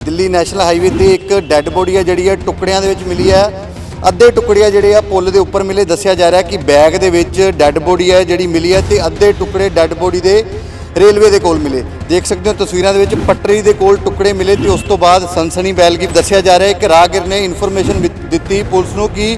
Delhi national highway ਤੇ ਇੱਕ dead body ਹੈ ਜਿਹੜੀ ਹੈ ਟੁਕੜਿਆਂ ਦੇ ਵਿੱਚ ਮਿਲੀ ਹੈ ਅੱਧੇ ਟੁਕੜੇ ਆ ਜਿਹੜੇ ਆ ਪੁੱਲ ਦੇ ਉੱਪਰ ਮਿਲੇ ਦੱਸਿਆ ਜਾ ਰਿਹਾ ਕਿ ਬੈਗ ਦੇ ਵਿੱਚ ਡੈੱਡ ਬੋਡੀ ਹੈ ਜਿਹੜੀ ਮਿਲੀ ਹੈ ਤੇ ਅੱਧੇ ਟੁਕੜੇ ਡੈੱਡ ਬੋਡੀ ਦੇ ਰੇਲਵੇ ਦੇ ਕੋਲ ਮਿਲੇ ਦੇਖ ਸਕਦੇ ਹੋ ਤਸਵੀਰਾਂ ਦੇ ਵਿੱਚ ਪਟਰੀ ਦੇ ਕੋਲ ਟੁਕੜੇ ਮਿਲੇ ਤੇ ਉਸ ਤੋਂ ਬਾਅਦ ਸਨਸਨੀ ਬੈਲ ਕੀ ਦੱਸਿਆ ਜਾ ਰਿਹਾ ਹੈ ਕਿ ਰਾਹਗੀਰ ਨੇ ਇਨਫੋਰਮੇਸ਼ਨ ਦਿੱਤੀ ਪੁਲਿਸ ਨੂੰ ਕਿ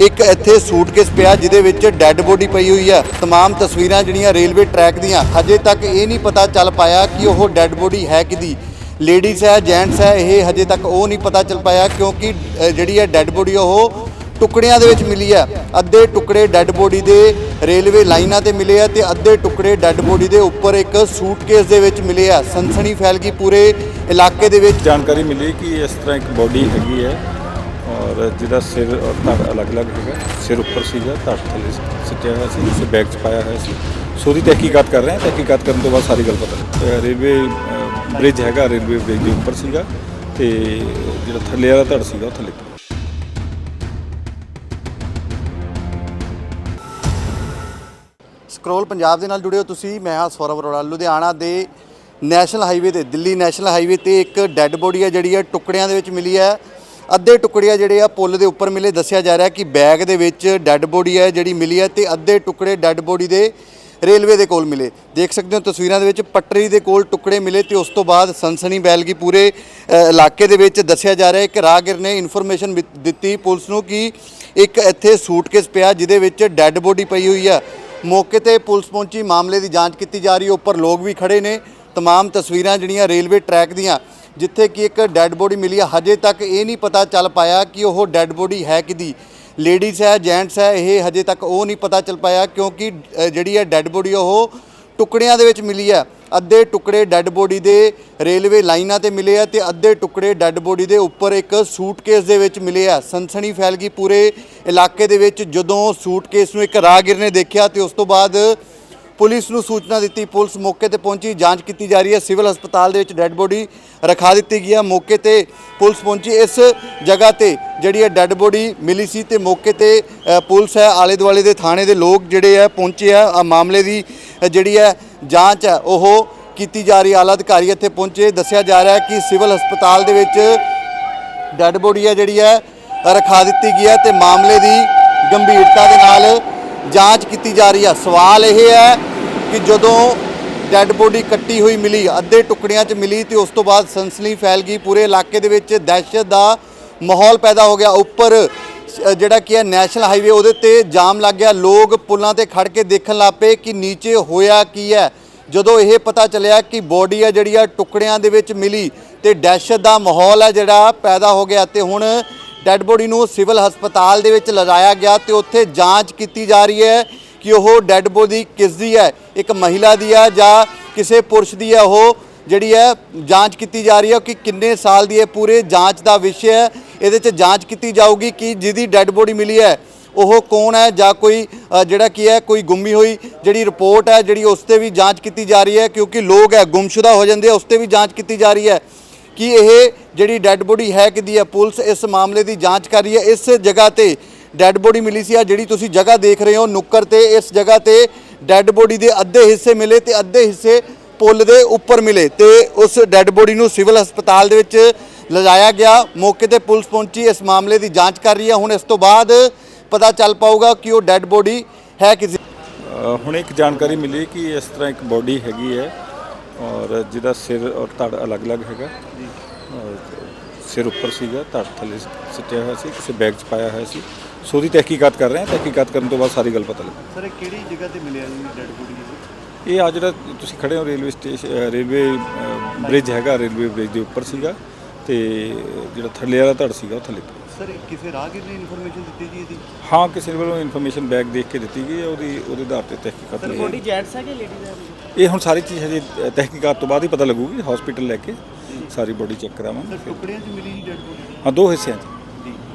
ਇੱਕ ਇੱਥੇ ਸੂਟਕੇਸ ਪਿਆ ਜਿਹਦੇ ਵਿੱਚ ਡੈੱਡ ਬੋਡੀ ਪਈ ਹੋਈ ਆ तमाम ਤਸਵੀਰਾਂ ਜਿਹੜੀਆਂ ਰੇਲਵੇ ਟਰੈਕ ਦੀਆਂ ਹਜੇ ਤੱਕ ਇਹ ਨਹੀਂ ਪਤਾ ਚੱਲ ਪਾਇਆ ਕਿ ਉਹ ਡੈੱਡ ਬੋਡੀ ਹੈ ਕਿਹਦੀ ਲੇਡੀਜ਼ ਹੈ ਜੈਂਟਸ ਹੈ, ਇਹ ਹਜੇ ਤੱਕ ਉਹ ਨਹੀਂ ਪਤਾ ਚੱਲ ਪਾਇਆ ਕਿਉਂਕਿ ਜਿਹੜੀ ਹੈ ਡੈੱਡ ਬੋਡੀ ਉਹ ਟੁਕੜਿਆਂ ਦੇ ਵਿੱਚ ਮਿਲੀ ਹੈ। ਅੱਧੇ ਟੁਕੜੇ ਡੈੱਡ ਬੋਡੀ ਦੇ ਰੇਲਵੇ ਲਾਈਨਾਂ ਤੇ ਮਿਲੇ ਆ ਤੇ ਅੱਧੇ ਟੁਕੜੇ ਡੈੱਡ ਬੋਡੀ ਦੇ ਉੱਪਰ ਇੱਕ ਸੂਟਕੇਸ ਦੇ ਵਿੱਚ ਮਿਲੇ ਆ। ਸਨਸਨੀ ਫੈਲ ਗਈ ਪੂਰੇ ਇਲਾਕੇ ਦੇ ਵਿੱਚ। ਜਾਣਕਾਰੀ ਮਿਲੀ ਕਿ ਇਸ ਤਰ੍ਹਾਂ ਇੱਕ ਬੋਡੀ ਹੈਗੀ ਹੈ ਔਰ ਜਿਹਦਾ ਸਿਰ ਔਰ ਧੜ ਅਲੱਗ-ਅਲੱਗ ਹੈਗਾ। ਸਿਰ ਉੱਪਰ ਸੀਗਾ, ਧੜ ਥੱਲੇ ਸਿੱਟਿਆ ਹੋਇਆ ਸੀ ਉਸੇ ਬੈਗ 'ਚ ਪਾਇਆ ਹੋਇਆ ਸੀ। ਸੋ ਉਹਦੀ ਤਹਿਕੀਕਾਤ ਕਰ ਰਹੇ ਹਾਂ। ਤਹਿਕੀਕਾਤ ਕਰਨ ਤੋਂ ਬਾਅਦ ਸਾਰੀ ਗੱਲ ਪਤਾ ਰੇਲਵੇ ਬ੍ਰਿਜ ਹੈਗਾ ਰੇਲਵੇ ਬ੍ਰਿਜ ਦੇ ਉੱਪਰ ਸੀਗਾ ਤੇ ਜਿਹੜਾ ਥੱਲੇ ਵਾਲਾ ਧੜ ਸੀਗਾ ਉਹ ਥੱਲੇ ਸਕਰੋਲ ਪੰਜਾਬ ਦੇ ਨਾਲ ਜੁੜਿਓ ਤੁਸੀਂ, ਮੈਂ ਹਾਂ ਸੌਰਵ ਅਰੋੜਾ। ਲੁਧਿਆਣਾ ਦੇ ਨੈਸ਼ਨਲ ਹਾਈਵੇ ਤੇ, ਦਿੱਲੀ ਨੈਸ਼ਨਲ ਹਾਈਵੇ ਤੇ ਇੱਕ ਡੈੱਡ ਬੋਡੀ ਹੈ ਜਿਹੜੀ ਹੈ ਟੁਕੜਿਆਂ ਦੇ ਵਿੱਚ ਮਿਲੀ ਹੈ ਅੱਧੇ ਟੁਕੜੇ ਆ ਜਿਹੜੇ ਆ ਪੁੱਲ ਦੇ ਉੱਪਰ ਮਿਲੇ, ਦੱਸਿਆ ਜਾ ਰਿਹਾ ਕਿ ਬੈਗ ਦੇ ਵਿੱਚ ਡੈੱਡ ਬੋਡੀ ਹੈ ਜਿਹੜੀ ਮਿਲੀ ਹੈ ਤੇ ਅੱਧੇ ਟੁਕੜੇ ਡੈੱਡ ਬੋਡੀ ਦੇ ਰੇਲਵੇ ਦੇ ਕੋਲ ਮਿਲੇ ਦੇਖ ਸਕਦੇ ਹੋ ਤਸਵੀਰਾਂ ਦੇ ਵਿੱਚ ਪਟਰੀ ਦੇ ਕੋਲ ਟੁਕੜੇ ਮਿਲੇ ਤੇ ਉਸ ਤੋਂ ਬਾਅਦ ਸਨਸਨੀ ਬੈਲ ਕੀ ਪੂਰੇ ਅ, ਇਲਾਕੇ ਦੇ ਵਿੱਚ ਦੱਸਿਆ ਜਾ ਰਿਹਾ ਹੈ ਕਿ ਰਾਹਗੀਰ ਨੇ ਇਨਫੋਰਮੇਸ਼ਨ ਦਿੱਤੀ ਪੁਲਿਸ ਨੂੰ ਕਿ ਇੱਕ ਇੱਥੇ ਸੂਟਕੇਸ ਪਿਆ ਜਿਹਦੇ ਵਿੱਚ ਡੈੱਡ ਬੋਡੀ ਪਈ ਹੋਈ ਆ ਮੌਕੇ ਤੇ ਪੁਲਿਸ ਪਹੁੰਚੀ ਮਾਮਲੇ ਦੀ ਜਾਂਚ ਕੀਤੀ ਜਾ ਰਹੀ ਹੈ ਉੱਪਰ ਲੋਕ ਵੀ ਖੜੇ ਨੇ तमाम ਤਸਵੀਰਾਂ ਜਿਹੜੀਆਂ ਰੇਲਵੇ ਟਰੈਕ ਦੀਆਂ ਜਿੱਥੇ ਕਿ ਇੱਕ ਡੈੱਡ ਬੋਡੀ ਮਿਲੀ ਹੈ ਹਜੇ ਤੱਕ ਇਹ ਨਹੀਂ ਪਤਾ ਚੱਲ ਪਾਇਆ ਕਿ ਉਹ ਡੈੱਡ ਬੋਡੀ ਹੈ ਕਿਹਦੀ ਲੇਡੀਜ਼ ਹੈ ਜੈਂਟਸ ਹੈ, ਇਹ ਹਜੇ ਤੱਕ ਉਹ ਨਹੀਂ ਪਤਾ ਚੱਲ ਪਾਇਆ ਕਿਉਂਕਿ ਜਿਹੜੀ ਹੈ ਡੈੱਡ ਬੋਡੀ ਉਹ ਟੁਕੜਿਆਂ ਦੇ ਵਿੱਚ ਮਿਲੀ ਹੈ। ਅੱਧੇ ਟੁਕੜੇ ਡੈੱਡ ਬੋਡੀ ਦੇ ਰੇਲਵੇ ਲਾਈਨਾਂ ਤੇ ਮਿਲੇ ਆ ਤੇ ਅੱਧੇ ਟੁਕੜੇ ਡੈੱਡ ਬੋਡੀ ਦੇ ਉੱਪਰ ਇੱਕ ਸੂਟਕੇਸ ਦੇ ਵਿੱਚ ਮਿਲੇ ਆ। ਸਨਸਨੀ ਫੈਲ ਗਈ ਪੂਰੇ ਇਲਾਕੇ ਦੇ ਵਿੱਚ, ਜਦੋਂ ਸੂਟਕੇਸ ਨੂੰ ਇੱਕ ਰਾਹਗੀਰ ਨੇ ਦੇਖਿਆ ਤੇ ਉਸ ਤੋਂ ਬਾਅਦ ਪੁਲਿਸ ਨੂੰ ਸੂਚਨਾ ਦਿੱਤੀ। ਪੁਲਿਸ ਮੌਕੇ ਤੇ ਪਹੁੰਚੀ। ਜਾਂਚ ਕੀਤੀ ਜਾ ਰਹੀ ਹੈ। ਸਿਵਲ ਹਸਪਤਾਲ ਦੇ ਵਿੱਚ ਡੈੱਡ ਬੋਡੀ ਰਖਾ ਦਿੱਤੀ ਗਈ ਹੈ। ਮੌਕੇ ਤੇ ਪੁਲਿਸ ਪਹੁੰਚੀ। ਇਸ ਜਗ੍ਹਾ ਤੇ ਜਿਹੜੀ ਹੈ ਡੈੱਡ ਬੋਡੀ ਮਿਲੀ ਸੀ ਤੇ ਮੌਕੇ ਤੇ ਪੁਲਿਸ ਹੈ ਆਲੇ ਦੁਆਲੇ ਦੇ ਥਾਣੇ ਦੇ ਲੋਕ ਜਿਹੜੇ ਹੈ ਪਹੁੰਚੇ ਆ ਮਾਮਲੇ ਦੀ ਜਿਹੜੀ ਹੈ ਜਾਂਚ ਹੈ, ਉਹ ਕੀਤੀ ਜਾ ਰਹੀ ਆਲਾ ਅਧਿਕਾਰੀ ਇੱਥੇ ਪਹੁੰਚੇ। ਦੱਸਿਆ ਜਾ ਰਿਹਾ ਕਿ ਸਿਵਲ ਹਸਪਤਾਲ ਦੇ ਵਿੱਚ ਡੈੱਡ ਬੋਡੀ ਹੈ ਜਿਹੜੀ ਹੈ ਰਖਾ ਦਿੱਤੀ ਗਈ ਹੈ ਤੇ ਮਾਮਲੇ ਦੀ ਗੰਭੀਰਤਾ ਦੇ ਨਾਲ ਜਾਂਚ ਕੀਤੀ ਜਾ ਰਹੀ ਹੈ ਸਵਾਲ ਇਹ ਹੈ ਕਿ ਜਦੋਂ ਡੈੱਡ ਬੋਡੀ ਕੱਟੀ ਹੋਈ ਮਿਲੀ, ਅੱਧੇ ਟੁਕੜਿਆਂ 'ਚ ਮਿਲੀ ਤੇ ਉਸ ਤੋਂ ਬਾਅਦ ਸਨਸਨੀ ਫੈਲ ਗਈ, ਪੂਰੇ ਇਲਾਕੇ ਦੇ ਵਿੱਚ ਦਹਿਸ਼ਤ ਦਾ ਮਾਹੌਲ ਪੈਦਾ ਹੋ ਗਿਆ। ਉੱਪਰ ਜਿਹੜਾ ਕੀ ਹੈ, ਨੈਸ਼ਨਲ ਹਾਈਵੇ, ਉਹਦੇ ਤੇ ਜਾਮ ਲੱਗ ਗਿਆ। ਲੋਕ ਪੁਲਾਂ ਤੇ ਖੜ ਕੇ ਦੇਖਣ ਲੱਗ ਪਏ ਕਿ ਨੀਚੇ ਹੋਇਆ ਕੀ ਹੈ। ਜਦੋਂ ਇਹ ਪਤਾ ਚੱਲਿਆ ਕਿ ਬੋਡੀ ਆ ਜਿਹੜੀ ਆ, ਟੁਕੜਿਆਂ ਦੇ ਵਿੱਚ ਮਿਲੀ ਤੇ ਦਹਿਸ਼ਤ ਦਾ ਮਾਹੌਲ ਹੈ ਜਿਹੜਾ ਪੈਦਾ ਹੋ ਗਿਆ ਤੇ ਹੁਣ ਡੈੱਡ ਬੋਡੀ ਨੂੰ ਸਿਵਲ ਹਸਪਤਾਲ ਦੇ ਵਿੱਚ ਲਿਜਾਇਆ ਗਿਆ ਤੇ ਉੱਥੇ ਜਾਂਚ ਕੀਤੀ ਜਾ ਰਹੀ ਹੈ ਕਿ ਉਹ ਡੈੱਡ ਬੋਡੀ ਕਿਸ ਦੀ ਹੈ, ਇੱਕ ਮਹਿਲਾ ਦੀ ਹੈ ਜਾਂ ਕਿਸੇ ਪੁਰਸ਼ ਦੀ ਹੈ, ਉਹ ਜਿਹੜੀ ਹੈ ਜਾਂਚ ਕੀਤੀ ਜਾ ਰਹੀ ਹੈ ਕਿ ਕਿੰਨੇ ਸਾਲ ਦੀ ਹੈ ਪੂਰੇ ਜਾਂਚ ਦਾ ਵਿਸ਼ਾ ਹੈ, ਇਹਦੇ 'ਚ ਜਾਂਚ ਕੀਤੀ ਜਾਊਗੀ ਕਿ ਜਿਹਦੀ ਡੈੱਡ ਬੋਡੀ ਮਿਲੀ ਹੈ, ਉਹ ਕੌਣ ਹੈ ਜਾਂ ਕੋਈ ਜਿਹੜਾ ਕੀ ਹੈ, ਕੋਈ ਗੁੰਮੀ ਹੋਈ ਜਿਹੜੀ ਰਿਪੋਰਟ ਹੈ ਜਿਹੜੀ ਉਸ ਤੇ ਵੀ ਜਾਂਚ ਕੀਤੀ ਜਾ ਰਹੀ ਹੈ ਕਿਉਂਕਿ ਲੋਕ ਹੈ, ਗੁੰਮਸ਼ੁਦਾ ਹੋ ਜਾਂਦੇ ਆ, ਉਸ ਤੇ ਵੀ ਜਾਂਚ ਕੀਤੀ ਜਾ ਰਹੀ ਹੈ। ਕਿ ਇਹ ਜਿਹੜੀ ਡੈੱਡ ਬੋਡੀ ਹੈ ਕਿਹਦੀ ਹੈ? ਪੁਲਿਸ ਇਸ ਮਾਮਲੇ ਦੀ ਜਾਂਚ ਕਰ ਰਹੀ ਹੈ। ਇਸ ਜਗ੍ਹਾ ਤੇ ਡੈੱਡ ਬੋਡੀ ਮਿਲੀ ਸੀ। ਆ ਜਿਹੜੀ ਤੁਸੀਂ ਜਗ੍ਹਾ ਦੇਖ ਰਹੇ ਹੋ ਨੁੱਕਰ ਤੇ ਇਸ ਜਗ੍ਹਾ ਤੇ ਡੈੱਡ ਬੋਡੀ ਦੇ ਅੱਧੇ ਹਿੱਸੇ ਮਿਲੇ ਤੇ ਅੱਧੇ ਹਿੱਸੇ ਪੁੱਲ ਦੇ ਉੱਪਰ ਮਿਲੇ ਤੇ ਉਸ ਡੈੱਡ ਬੋਡੀ ਨੂੰ ਸਿਵਲ ਹਸਪਤਾਲ ਦੇ ਵਿੱਚ ਲਿਜਾਇਆ ਗਿਆ। ਮੌਕੇ ਤੇ ਪੁਲਿਸ ਪਹੁੰਚੀ ਇਸ ਮਾਮਲੇ ਦੀ ਜਾਂਚ ਕਰ ਰਹੀ ਹੈ। ਹੁਣ ਇਸ ਤੋਂ ਬਾਅਦ ਪਤਾ ਚੱਲ ਪਾਊਗਾ ਕਿ ਉਹ ਡੈੱਡ ਬੋਡੀ ਹੈ ਕਿਸੇ ਅ, ਹੁਣ ਇੱਕ ਜਾਣਕਾਰੀ ਮਿਲੀ ਕਿ ਇਸ ਤਰ੍ਹਾਂ ਇੱਕ ਬੋਡੀ ਹੈਗੀ ਹੈ। ਔਰ ਜਿਹਦਾ ਸਿਰ ਔਰ ਧੜ ਅਲੱਗ-ਅਲੱਗ ਹੈਗਾ। ਔਰ ਸਿਰ ਉੱਪਰ ਸੀਗਾ ਧੜ ਥੱਲੇ ਸਿੱਟਿਆ ਹੋਇਆ ਸੀ ਕਿਸੇ ਬੈਗ 'ਚ ਪਾਇਆ ਹੋਇਆ ਸੀ। ਸੋ ਉਹਦੀ ਤਹਿਕੀਕਾਤ ਕਰ ਰਹੇ ਹਾਂ ਤਹਿਕੀਕਾਤ ਕਰਨ ਤੋਂ ਬਾਅਦ ਸਾਰੀ ਗੱਲ ਪਤਾ ਲੱਗ। ਸਰ ਕਿਹੜੀ ਜਗ੍ਹਾ ਤੇ ਮਿਲਿਆ ਡੈੱਡ ਬੋਡੀ ਇਹ ਆ ਜਿਹੜਾ ਤੁਸੀਂ ਖੜੇ ਹੋ ਰੇਲਵੇ ਸਟੇਸ਼ਨ ਰੇਲਵੇ ਬ੍ਰਿਜ ਹੈਗਾ ਰੇਲਵੇ ਬ੍ਰਿਜ ਦੇ ਉੱਪਰ ਸੀਗਾ। ਤੇ ਜਿਹੜਾ ਥੱਲੇ ਵਾਲਾ ਧੜ ਸੀਗਾ ਉਹ ਥੱਲੇ ਸਰ ਕਿਸੇ ਰਾਹਗੀਰ ਨੇ ਇਨਫੋਰਮੇਸ਼ਨ ਦਿੱਤੀ ਜੀ? ਇਹਦੀ ਹਾਂ ਕਿਸੇ ਵੱਲੋਂ ਇਨਫੋਰਮੇਸ਼ਨ ਬੈਗ ਦੇਖ ਕੇ ਦਿੱਤੀ ਗਈ ਹੈ ਉਹਦੀ ਉਹਦੇ ਆਧਾਰ ਤੇ ਤਹਿਕੀਕਾਤ ਸਰ ਬੋਡੀ। ਜੈਂਟਸ ਹੈ ਕਿ ਲੇਡੀਜ਼ ਹੈ ਇਹ ਹੁਣ ਸਾਰੀ ਚੀਜ਼ ਹਜੇ ਤਹਿਕੀਕਾਤ ਤੋਂ ਬਾਅਦ ਹੀ ਪਤਾ ਲੱਗੂਗੀ ਹਸਪੀਟਲ ਲੈ ਕੇ ਸਾਰੀ ਬੋਡੀ ਚੈੱਕ ਕਰਾਵਾਂਗੇ। ਸਰ ਟੁਕੜਿਆਂ 'ਚ ਮਿਲੀ ਜੀ ਡੈੱਡ ਬੋਡੀ ਹਾਂ ਦੋ ਹਿੱਸਿਆਂ 'ਚ।